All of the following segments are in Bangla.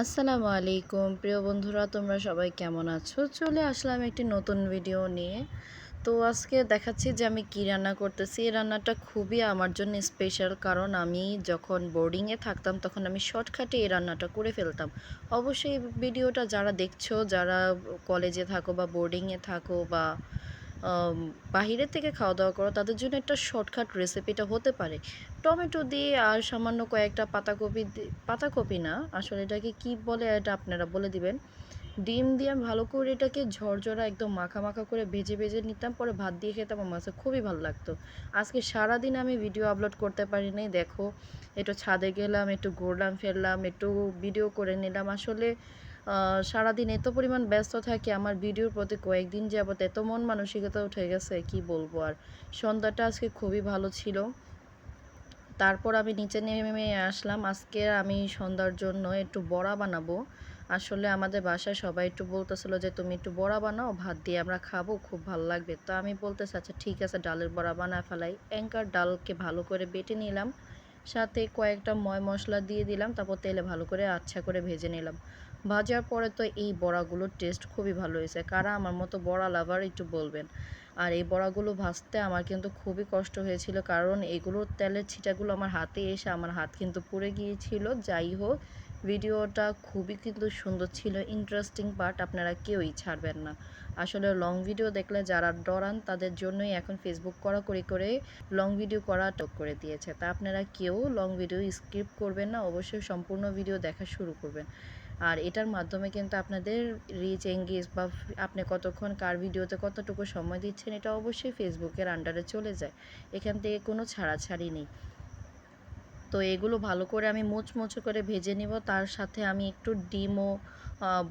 আসসালামু আলাইকুম। প্রিয় বন্ধুরা, তোমরা সবাই কেমন আছো? চলে আসলাম একটি নতুন ভিডিও নিয়ে। তো আজকে দেখাচ্ছি যে আমি কি রান্না করতেছি। এই রান্নাটা খুবই আমার জন্য স্পেশাল কারণ আমি যখন বোর্ডিংয়ে থাকতাম, তখন আমি শর্টকাটে এই রান্নাটা করে ফেলতাম। অবশ্যই ভিডিওটা যারা দেখছ, যারা কলেজে থাকো বা বোর্ডিংয়ে থাকো বা বাহিরের থেকে খাওয়া দাওয়া করো, তাদের জন্য একটা শর্টকাট রেসিপিটা হতে পারে। টমেটো দিয়ে আর সামান্য কয়েকটা পাতাকপি পাতাকপি না, আসলে এটাকে কি বলে এটা আপনারা বলে দিবেন। ডিম দিয়ে ভালো করে এটাকে ঝরঝরা একদম মাখা মাখা করে ভেজে ভেজে নিতাম, পরে ভাত দিয়ে খেতাম, আমার কাছে খুবই ভালো লাগতো। আজকে সারাদিন আমি ভিডিও আপলোড করতে পারিনি দেখো, একটু ছাদে গেলাম, একটু ঘুরলাম, ফেরলাম, একটু ভিডিও করে নিলাম, আসলে সারাদিন এত পরিমাণ ব্যস্ত থাকি, আমার ভিডিওর প্রতি কয়েকদিন যাবত এত মন মানসিকতা উঠে গেছে, কি বলব? আর সন্ধ্যাটা আজকে খুবই ভালো ছিল। তারপর আমি নিচে নেমে আসলাম, আজকে আমি সন্ধ্যার জন্য একটু বড়া বানাবো। আসলে আমাদের বাসায় সবাই একটু বলতেছিল যে, তুমি একটু বড়া বানাও, ভাত দিয়ে আমরা খাব, খুব ভালো লাগবে। তো আমি বলতেছি আচ্ছা ঠিক আছে, ডালের বড়া বানায় ফেলাই। অ্যাঙ্কার ডালকে ভালো করে বেটে নিলাম, সাথে কয়েকটা ময় মশলা দিয়ে দিলাম, তারপর তেলে ভালো করে আচ্ছা করে ভেজে নিলাম। ভাজার পরে তো এই বড়াগুলোর টেস্ট খুবই ভালো হয়েছে। কারা আমার মতো বড়া লাভার একটু বলবেন। আর এই বড়াগুলো ভাজতে আমার কিন্তু খুবই কষ্ট হয়েছিল, কারণ এগুলোর তেলের ছিটাগুলো আমার হাতে এসে আমার হাত কিন্তু পুড়ে গিয়েছিল। যাই হোক ভিডিওটা খুবই কিন্তু সুন্দর ছিল ইন্টারেস্টিং পার্ট আপনারা কেউই ছাড়বেন না। আসলে লং ভিডিও দেখলে যারা ডরান, তাদের জন্যই এখন ফেসবুক করা করে করে লং ভিডিও করা টক করে দিয়েছে। তা আপনারা কেউ লং ভিডিও স্কিপ করবেন না, অবশ্যই সম্পূর্ণ ভিডিও দেখা শুরু করবেন। আর এটার মাধ্যমে কিন্তু আপনাদের রিচ এঙ্গেজ বা আপনি কতক্ষণ কার ভিডিওতে কতটুকু সময় দিচ্ছেন, এটা অবশ্যই ফেসবুকের আন্ডারে চলে যায়। এখান থেকে কোনো ছাড়াছাড়ি নেই। তো এগুলো ভালো করে আমি মুচমুচো করে ভেজে নিব। তার সাথে আমি একটু ডিমও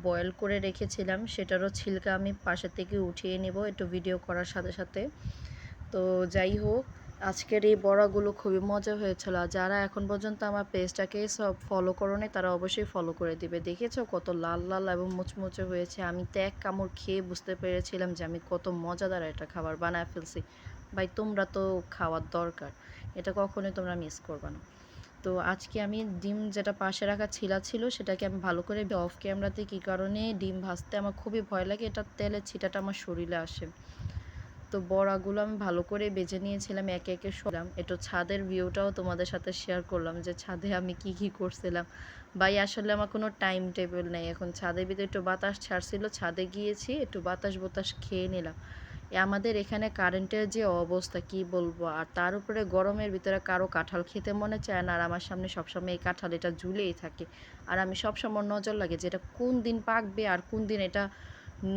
বয়েল করে রেখেছিলাম। সেটারও ছিলকা আমি পাশে থেকে উঠিয়ে নেব একটু ভিডিও করার সাথে সাথে। তো যাই হোক, আজকের এই বড়াগুলো খুবই মজা হয়েছিল। যারা এখন পর্যন্ত আমার পেজটাকে সব ফলো করো তারা অবশ্যই ফলো করে দিবে। দেখেছ কত লাল লাল এবং মুচমুচে হয়েছে। আমি তো এক কামড় খেয়ে বুঝতে পেরেছিলাম যে আমি কত মজাদার একটা খাবার বানায় ফেলছি। ভাই, তোমরা তো খাওয়ার দরকার। এটা কখনোই তোমরা মিস করবে না। তো আজকে আমি ডিম যেটা পাশে রাখা ছিলা ছিল সেটাকে আমি ভালো করে অফ ক্যামেরাতে কী কারণে ডিম ভাজতে আমার খুবই ভয় লাগে, এটা তেলের ছিটাটা আমার শরীরে আসে। তো বড়াগুলো আমি ভালো করে বেজে নিয়েছিলাম, একে একে সরাম একটু ছাদের ভিউটাও তোমাদের সাথে শেয়ার করলাম যে ছাদে আমি কি কি করছিলাম। ভাই, আসলে আমার কোনো টাইম টেবিল নেই। এখন ছাদের ভিতরে একটু বাতাস ছাড়ছিল, ছাদে গিয়েছি, একটু বাতাস বাতাস খেয়ে নিলাম। আমাদের এখানে কারেন্টের যে অবস্থা, কি বলব? আর তার উপরে গরমের ভিতরে কারও কাঁঠাল খেতে মনে চায় না, আর আমার সামনে সবসময় এই কাঁঠাল এটা ঝুলেই থাকে। আর আমি সবসময় নজর লাগে যে এটা কোন দিন পাকবে আর কোন দিন এটা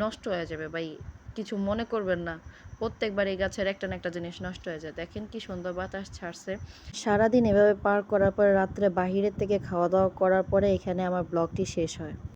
নষ্ট হয়ে যাবে। ভাই, কিছু মনে করবেন না। প্রত্যেকবার এই গাছের একটা না একটা জিনিস নষ্ট হয়ে যায়। দেখেন কি সুন্দর বাতাস ছাড়ছে। সারাদিন এভাবে পার করার পরে রাত্রে বাহিরের থেকে খাওয়া দাওয়া করার পরে এখানে আমার ব্লগটি শেষ হয়।